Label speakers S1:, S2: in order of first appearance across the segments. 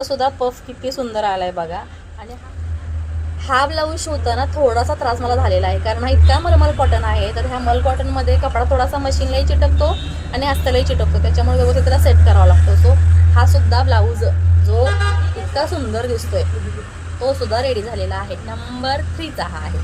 S1: सुद्धा पफ किती सुंदर आलाय बघा. आणि हा ब्लाऊज शिवताना थोडासा त्रास मला झालेला आहे. कारण हा इतका मलमल कॉटन आहे तर ह्या मल कॉटनमध्ये कपडा थोडासा मशीनलाही चिटकतो आणि हस्तलाही चिटकतो. त्याच्यामुळे व्यवस्थित त्याला सेट करावा लागतो. सो हा सुद्धा ब्लाऊज जो इतका सुंदर दिसतोय तो सुद्धा रेडी झालेला आहे. नंबर थ्रीचा हा आहे.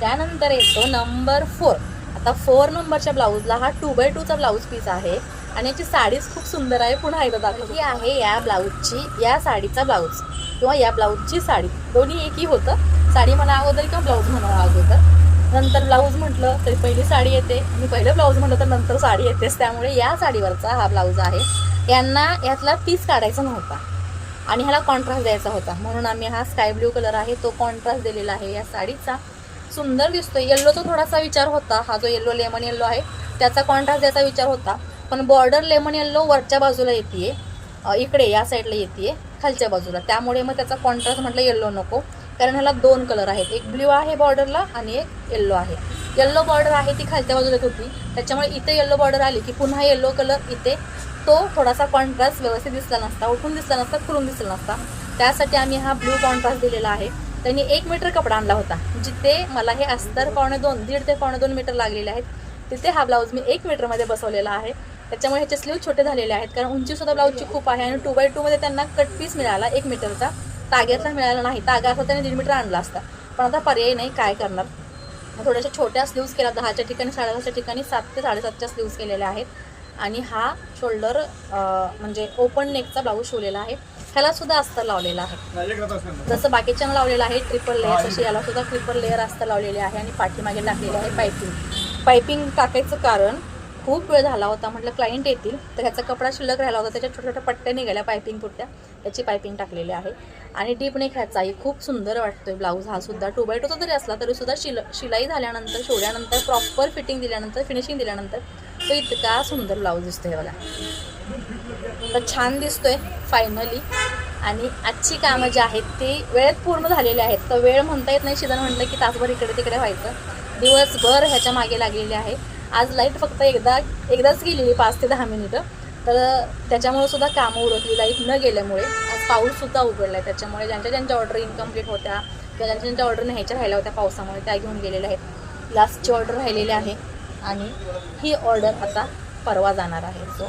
S1: त्यानंतर येतो नंबर फोर आता फोर नंबरच्या ब्लाऊजला हा टू बाय टूचा ब्लाऊज पीस आहे. आणि याची साडीच खूप सुंदर आहे. पुन्हा एकदा दाखव ही आहे या ब्लाऊजची या साडीचा ब्लाऊज किंवा या ब्लाऊजची साडी. दोन्ही एकही होतं. साडी म्हणा अगोदर किंवा ब्लाऊज म्हणा अगोदर. नंतर ब्लाऊज म्हटलं तरी पहिली साडी येते. मी पहिलं ब्लाऊज म्हटलं तर नंतर साडी येतेच. त्यामुळे या साडीवरचा हा ब्लाऊज आहे. यांना यातला पीस काढायचा नव्हता. आणि ह्याला कॉन्ट्रास्ट द्यायचा होता. म्हणून आम्ही हा स्काय ब्ल्यू कलर आहे. तो कॉन्ट्रास्ट दिलेला आहे या साडीचा. सुंदर दिसतो येल्लोचा थोडासा विचार होता. हा जो येल्लो लेमन येल्लो आहे त्याचा कॉन्ट्रास्ट द्यायचा विचार होता. पण बॉर्डर लेमन येल्लो वरच्या बाजूला येते इकडे या साईडला येते खालच्या बाजूला. त्यामुळे मग त्याचा कॉन्ट्रास्ट म्हटलं येल्लो नको. कारण ह्याला दोन कलर आहेत. एक ब्ल्यू आहे बॉर्डरला आणि एक येल्लो आहे. येल्लो बॉर्डर आहे ती खालच्या बाजूला होती. त्याच्यामुळे इथे येल्लो बॉर्डर आली की पुन्हा येल्लो कलर इथे तो थोडासा कॉन्ट्रास्ट व्यवस्थित दिसला नसता उठून दिसला नसता खुलून दिसला नसता. त्यासाठी आम्ही हा ब्ल्यू कॉन्ट्रास्ट दिलेला आहे. त्यांनी एक मीटर कपडा आणला होता जिथे मला हे अस्तर पावणे दोन दीड ते पावणे दोन मीटर लागलेले आहेत. तिथे हा ब्लाऊज मी एक मीटरमध्ये बसवलेला आहे. त्याच्यामुळे ह्याचे स्लीव छोटे झालेले आहेत. कारण उंचीसुद्धा ब्लाऊजची खूप आहे आणि टू बाय टूमध्ये त्यांना कट पीस मिळाला एक मीटरचा. तागेचा मिळाला नाही. तागा असता त्याने दीड मीटर आणला असता. पण आता पर्याय नाही काय करणार? मग थोड्याशा छोट्या स्लीव्स केल्या दहाच्या ठिकाणी साडेदहाच्या ठिकाणी सात ते साडेसातच्या स्लीव्स केलेल्या आहेत. आणि हा शोल्डर म्हणजे ओपन नेकचा ब्लाऊज शिवलेला आहे. ह्याला सुद्धा अस्तर लावलेला आहे. जसं बाकीच्या लावलेलं आहे ट्रिपल लेअर तशी याला सुद्धा ट्रिपल लेअर अस्तर लावलेले आहे आणि पाठीमागे टाकलेले आहे पायपिंग पायपिंग टाकायचं कारण खूप वेळ झाला होता. म्हटलं क्लायंट येतील. तर ह्याचा कपडा शिल्लक राहिला होता. त्याच्या छोट्या छोट्या पट्ट्या निघाल्या पायपिंग पुट्ट्या त्याची पायपिंग टाकलेली आहे. आणि डीप नेक ह्याचाही खूप सुंदर वाटतोय ब्लाऊज हा सुद्धा. टू बाय टूचा जरी असला तरी सुद्धा शिल शिलाई झाल्यानंतर शिवल्यानंतर प्रॉपर फिटिंग दिल्यानंतर फिनिशिंग दिल्यानंतर तो इतका सुंदर ब्लाऊज दिसतोय हे बघा. तर छान दिसतोय फायनली आणि आजची कामं जी आहेत ती वेळेत पूर्ण झालेली आहेत. तर वेळ म्हणता येत नाही. शिजन म्हटलं की तासभर इकडे तिकडे व्हायचं. दिवसभर ह्याच्या मागे लागलेली आहे. आज लाइट फक्त एकदा एकदाच गेलेली पाच ते दहा मिनिटं. तर त्याच्यामुळे सुद्धा कामं उरकली लाइट न गेल्यामुळे. आज पाऊससुद्धा उघडला आहे त्याच्यामुळे ज्यांच्या ज्यांच्या ऑर्डर इनकम्प्लीट होत्या किंवा ज्यांच्या ज्यांच्या ऑर्डर न्यायच्या राहिल्या होत्या पावसामुळे त्या घेऊन गेलेल्या आहेत. लास्टची ऑर्डर राहिलेली आहे आणि ही ऑर्डर आता परवा जाणार आहे. सो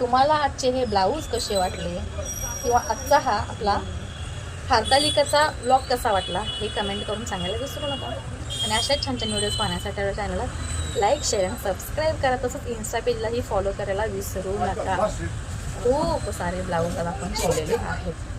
S1: तुम्हाला आजचे हे ब्लाऊज कसे वाटले? किंवा आजचा हा आपला हरतालिकाचा ब्लॉग कसा वाटला हे कमेंट करून सांगायला विसरू नका. आणि अशाच छान छान व्हिडिओज पाहण्यासाठी आपल्या चॅनलला लाईक शेअर आणि सबस्क्राईब करा. तसंच इन्स्टा पेजलाही फॉलो करायला विसरू नका. खूप सारे ब्लाऊज आपण शिवलेले आहेत.